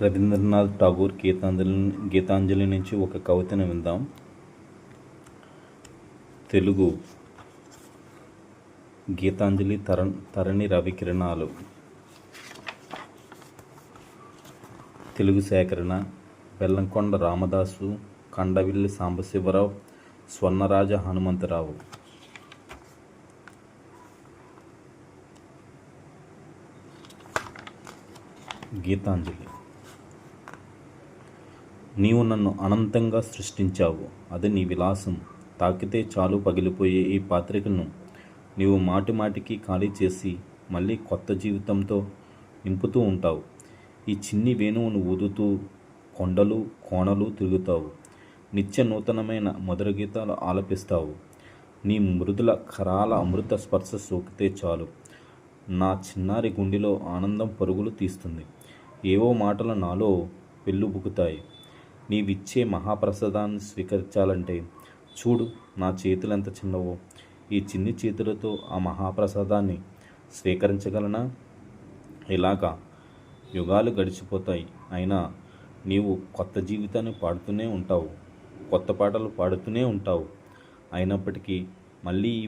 రవీంద్రనాథ్ ఠాగూర్ గీతాంజలి గీతాంజలి నుంచి ఒక కవితను విందాం. తెలుగు గీతాంజలి తర తరణి రవికిరణాలు. తెలుగు సేకరణ బెల్లంకొండ రామదాసు కండవిల్లి సాంబశివరావు స్వర్ణరాజ హనుమంతరావు. గీతాంజలి నీవు నన్ను అనంతంగా సృష్టించావు. అది నీ విలాసం. తాకితే చాలు పగిలిపోయే ఈ పాత్రికను నీవు మాటి మాటికి ఖాళీ చేసి మళ్ళీ కొత్త జీవితంతో నింపుతూ ఉంటావు. ఈ చిన్ని వేణువును ఊదుతూ కొండలు కోణలు తిరుగుతావు. నిత్య నూతనమైన మధుర గీతాలు ఆలపిస్తావు. నీ మృదుల కరాల అమృత స్పర్శ సోకితే చాలు. నా చిన్నారి గుండెలో ఆనందం పరుగులు తీస్తుంది. ఏవో మాటలు నాలో పెళ్ళుబుకుతాయి నీవిచ్చే మహాప్రసాదాన్ని స్వీకరించాలంటే చూడు నా చేతులు ఎంత చిన్నవో. ఈ చిన్ని చేతులతో ఆ మహాప్రసాదాన్ని స్వీకరించగలనా? ఇలాగా యుగాలు గడిచిపోతాయి. అయినా నీవు కొత్త జీవితాన్ని పాడుతూనే ఉంటావు. కొత్త పాటలు పాడుతూనే ఉంటావు. అయినప్పటికీ మళ్ళీ ఈ